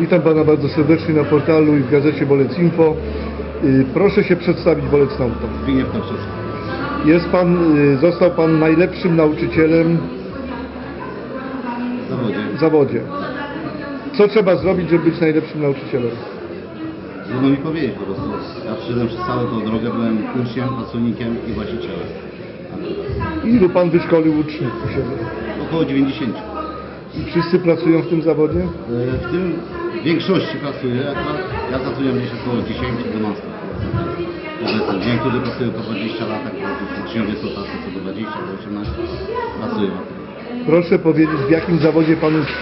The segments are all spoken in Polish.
Witam Pana bardzo serdecznie na portalu i w gazecie Bolec Info. Y, Proszę się przedstawić Bolec Nauką. Zbigniew Tarczewski. Jest Pan, y, został Pan najlepszym nauczycielem W zawodzie. w zawodzie. Co trzeba zrobić, żeby być najlepszym nauczycielem? Trudno mi powiedzieć po prostu. Ja przyszedłem przez całą tą drogę, byłem uczniem, pracownikiem i właścicielem. Ilu Pan wyszkolił uczniów u siebie? Około 90. I wszyscy pracują w tym zawodzie? E, W tym w większości pracuję, akurat ja zatrudniam gdzieś około 10-12. Powiedzmy, niektórzy pracują po 20 lat, już uczniowie są tacy co do 20, do 18 pracują. Proszę powiedzieć, w jakim zawodzie Pan uczy?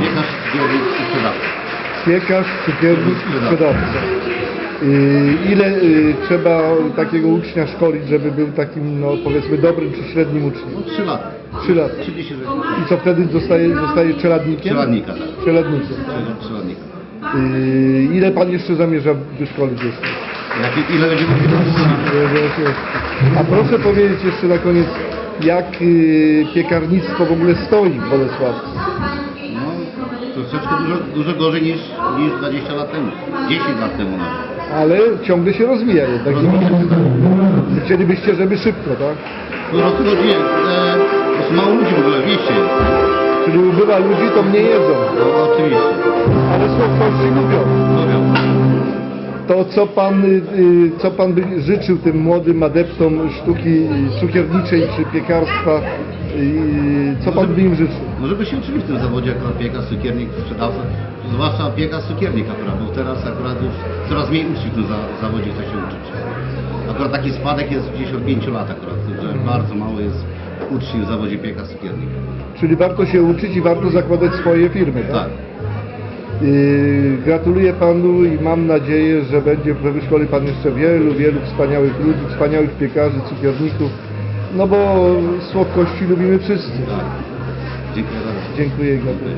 Piekarz, zbiornik i sprzedawca. Piekarz, cukiernik i sprzedawca. Ile y, trzeba takiego ucznia szkolić, żeby był takim, no powiedzmy, dobrym czy średnim uczniem? No 3 lata. Trzy lata. 30 lat. I co wtedy zostaje, zostaje czeladnikiem? Przeładnika, tak. Czeladnikiem. Przeładnika. Y, Ile Pan jeszcze zamierza wyszkolić jeszcze? Jak, ile będzie A proszę powiedzieć jeszcze na koniec, jak y, piekarnictwo w ogóle stoi w Bolesławcu? Troszeczkę dużo, dużo gorzej niż, niż 20 lat temu. 10 lat temu nawet. Ale ciągle się rozwija jednak. Chcielibyście, żeby szybko, tak? Tu rozchodzi, e, po prostu mało ludzi w ogóle w mieście jest. Czyli ubywa ludzi, to mniej jedzą. No, oczywiście. Ale słodkości lubią. Lubią. To co pan, y, co pan by życzył tym młodym adeptom sztuki cukierniczej czy piekarstwa? y, Co pan by im życzył? No żeby się uczyli w tym zawodzie akurat piekarz, cukiernik, sprzedawca. Zwłaszcza piekarz, cukiernik akurat, bo teraz akurat już coraz mniej uczniów w tym za, zawodzie chce się uczyć. Akurat taki spadek jest gdzieś od 5 lat akurat, że bardzo mało jest uczniów w zawodzie piekarz, cukiernik. Czyli warto się uczyć i warto zakładać swoje firmy, tak? Tak. Yy, Gratuluję panu i mam nadzieję, że będzie wyszkoli pan jeszcze wielu, wielu wspaniałych ludzi, wspaniałych piekarzy, cukierników. No bo słodkości lubimy wszyscy. Dziękuję bardzo. Dziękuję i gratuluję.